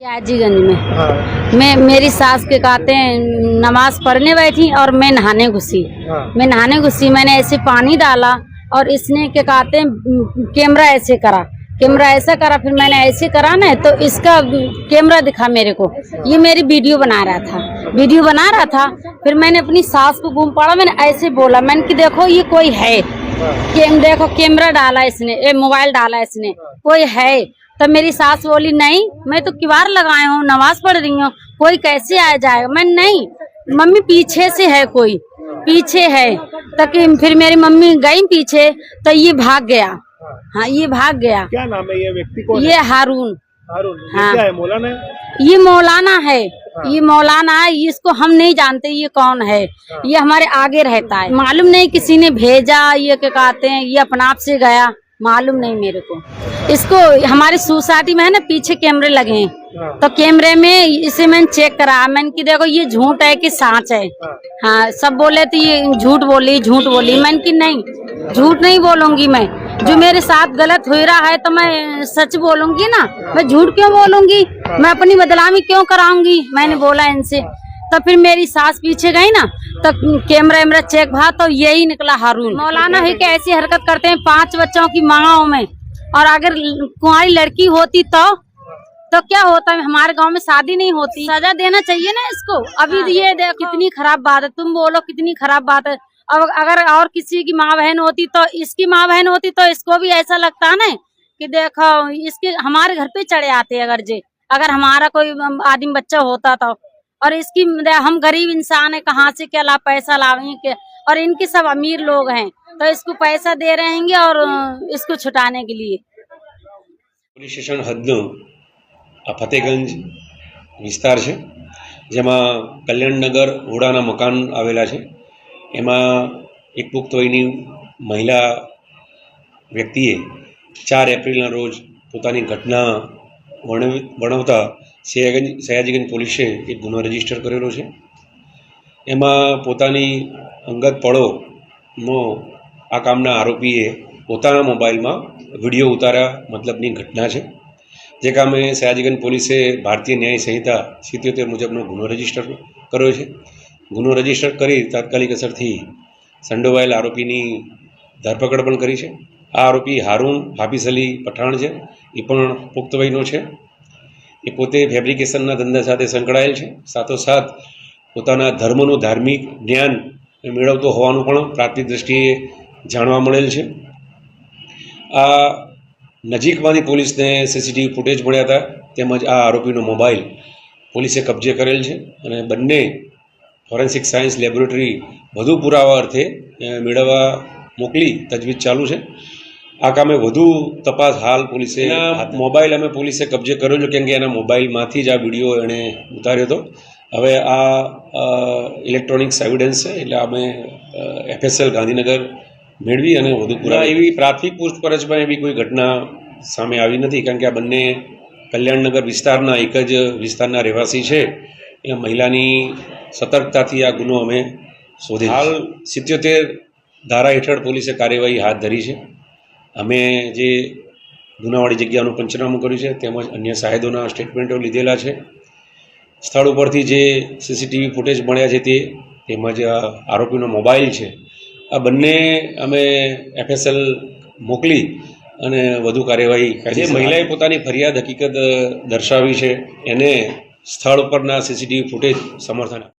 याजीगंज में। हाँ। मैं मेरी सास के कहते हैं नमाज़ पढ़ने बैठी और मैं नहाने घुसी। हाँ। मैं नहाने घुसी मैंने ऐसे पानी डाला और इसने के कहते हैं कैमरा ऐसे करा। कैमरा ऐसा करा फिर मैंने ऐसे करा ना तो इसका कैमरा दिखा मेरे को। ये मेरी वीडियो बना रहा था। वीडियो बना रहा था फिर मैंने अपनी सास को घूम पड़ा मैंने ऐसे बोला मैंने कि देखो ये कोई है। हाँ। देखो कैमरा डाला इसने ये मोबाइल डाला इसने। कोई है। तो मेरी सास बोली नहीं मैं तो किवार लगाए हूँ नमाज़ पढ़ रही हूँ कोई कैसे आ जाएगा? मैं नहीं मम्मी पीछे से है कोई पीछे है। तक फिर मेरी मम्मी गई पीछे तो ये भाग गया। हाँ ये भाग गया। क्या नाम है ये व्यक्ति? है ये हारून। हारून। ये हाँ। क्या है मौलाना है? ये मौलाना है। हाँ। ये मौलाना है इसको हम नहीं जानते ये कौन है? हाँ। ये हमारे आगे रहता है। मालूम नहीं किसी ने भेजा ये क्या कहते हैं ये अपना आप से गया। मालूम नहीं मेरे को। इसको हमारी सोसाइटी में है ना पीछे कैमरे लगे हैं। हाँ। तो कैमरे में इसे मैंने चेक करा। मैंने कि देखो ये झूठ है कि सच है? हाँ। हाँ सब बोले तो ये झूठ बोली झूठ बोली। मैंने कि नहीं झूठ नहीं बोलूँगी मैं। जो मेरे साथ गलत हो रहा है तो मैं सच बोलूँगी ना? मैं झूठ क्यों बोलूँगी? मैं अपनी बदलामी क्यों कराऊँगी? मैंने बोला इनसे। तो फिर मेरी सास पीछे गई ना तो कैमरा वैमरा चेक भा तो यही निकला हारून। मौलाना है कि ऐसी हरकत करते हैं पाँच बच्चों की माँओं में? और अगर कुंवारी लड़की होती तो? तो क्या होता? है हमारे गाँव में शादी नहीं होती। सजा देना चाहिए ना इसको। अभी ये देखो कितनी खराब बात है। तुम बोलो कितनी खराब बात है। अब अगर और किसी की माँ बहन होती तो इसकी माँ बहन होती तो इसको भी ऐसा लगता ना कि देखो इसके हमारे घर पे चढ़े आते अगर जे। अगर हमारा कोई आदमी बच्चा होता तो। और इसकी हम गरीब इंसान है कहाँ से क्या ला पैसा लावेंगे के और इनके सब अमीर लोग हैं तो इसको पैसा दे रहेंगे और इसको छुटाने के लिए પોલીસ સ્ટેશન હદનું આ ફતેગંજ વિસ્તાર છે જેમાં કલ્યાણનગર ઓડાના મકાન આવેલા છે એમાં એક પુખ્ત વયની મહિલા વ્યક્તિએ ચાર એપ્રિલના રોજ પોતાની ઘટના વર્ણવી વર્ણવતા સયાગંજ, સયાજીગંજ પોલીસે એક ગુનો રજિસ્ટર કરેલો છે. એમાં પોતાની અંગત પળોનો આ કામના આરોપીએ પોતાના મોબાઈલમાં વીડિયો ઉતાર્યા મતલબની ઘટના છે. જે કામે સયાજીગંજ પોલીસે ભારતીય ન્યાય સંહિતા સિત્યોતેર મુજબનો ગુનો રજિસ્ટર કર્યો છે. ગુનો રજિસ્ટર કરી તાત્કાલિક અસરથી સંડોવાયેલ આરોપીની ધરપકડ પણ કરી છે. આ આરોપી હારૂન હાફિઝ અલી પઠાણ છે. એ પણ પુખ્ત વયનો છે. એ પોતે ફેબ્રિકેશનના ધંધા સાથે સંકળાયેલ છે. સાથોસાથ પોતાના ધર્મનું ધાર્મિક જ્ઞાન મેળવતો હોવાનું પણ પ્રાથમિક દ્રષ્ટિએ જાણવા મળેલ છે. આ નજીકમાંની પોલીસને સીસીટીવી ફૂટેજ મળ્યા હતા. તેમજ આ આરોપીનો મોબાઈલ પોલીસે કબજે કરેલ છે અને બંને ફોરેન્સિક સાયન્સ લેબોરેટરી વધુ પુરાવા અર્થે મેળવવા મોકલી તજવીજ ચાલુ છે. આ કામે વધુ તપાસ હાલ પોલીસે મોબાઈલ અમે પોલીસે કબજે કર્યો છે કેમ કે એના મોબાઈલમાંથી જ આ વીડિયો એણે ઉતાર્યો હતો. હવે આ ઇલેક્ટ્રોનિક્સ એવિડન્સ છે એટલે અમે એફએસએલ ગાંધીનગર મેળવી અને વધુ પુરા એવી પ્રાથમિક પૂછપરછમાં એવી કોઈ ઘટના સામે આવી નથી કારણ કે આ બંને કલ્યાણનગર વિસ્તારના એક જ વિસ્તારના રહેવાસી છે. એટલે મહિલાની સતર્કતાથી આ ગુનો અમે શોધી હાલ સિત્યોતેર ધારા હેઠળ પોલીસે કાર્યવાહી હાથ ધરી છે. અમે જે ગુનાવાળી જગ્યાનું પંચનામું કર્યું છે તેમજ અન્ય સાહેદોના સ્ટેટમેન્ટો લીધેલા છે. સ્થળ ઉપરથી જે સીસીટીવી ફૂટેજ મળ્યા છે તે તેમજ આરોપીનો મોબાઈલ છે. આ બંને અમે એફએસએલ મોકલી અને વધુ કાર્યવાહી જે મહિલાએ પોતાની ફરિયાદ હકીકત દર્શાવી છે એને સ્થળ ઉપરના સીસીટીવી ફૂટેજ સમર્થન